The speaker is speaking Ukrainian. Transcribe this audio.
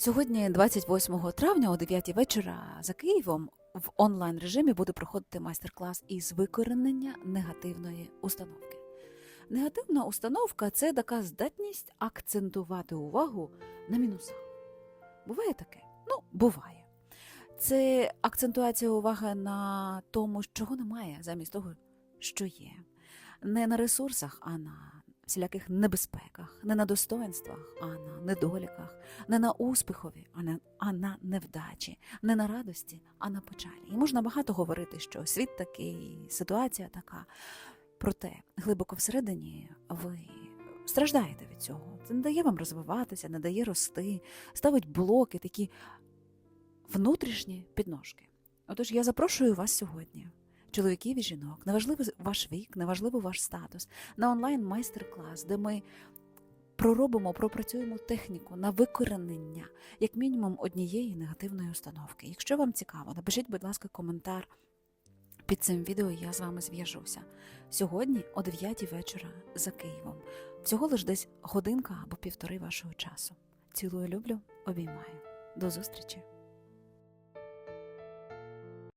Сьогодні, 28 травня о 9 вечора, за Києвом в онлайн режимі буде проходити майстер-клас із викоренення негативної установки. Негативна установка це така здатність акцентувати увагу на мінусах. Буває таке? Ну, буває. Це акцентуація уваги на тому, чого немає, замість того, що є. Не на ресурсах, а на всіляких небезпеках, не на достоинствах, а на недоліках, не на успіхові, а на, а на невдачі, не на радості, а на печалі. І можна багато говорити, що світ такий, ситуація така. Проте глибоко всередині ви страждаєте від цього. Це не дає вам розвиватися, не дає рости, ставить блоки, такі внутрішні підножки. Отож, я запрошую вас сьогодні, чоловіків і жінок, неважливо ваш вік, неважливо ваш статус, на онлайн майстер-клас, де ми проробимо, пропрацюємо техніку на викоренення, як мінімум, однієї негативної установки. Якщо вам цікаво, напишіть, будь ласка, коментар під цим відео, я з вами зв'яжуся. Сьогодні о 9 вечора за Києвом. Всього лиш десь годинка або півтори вашого часу. Цілую, люблю, обіймаю. До зустрічі!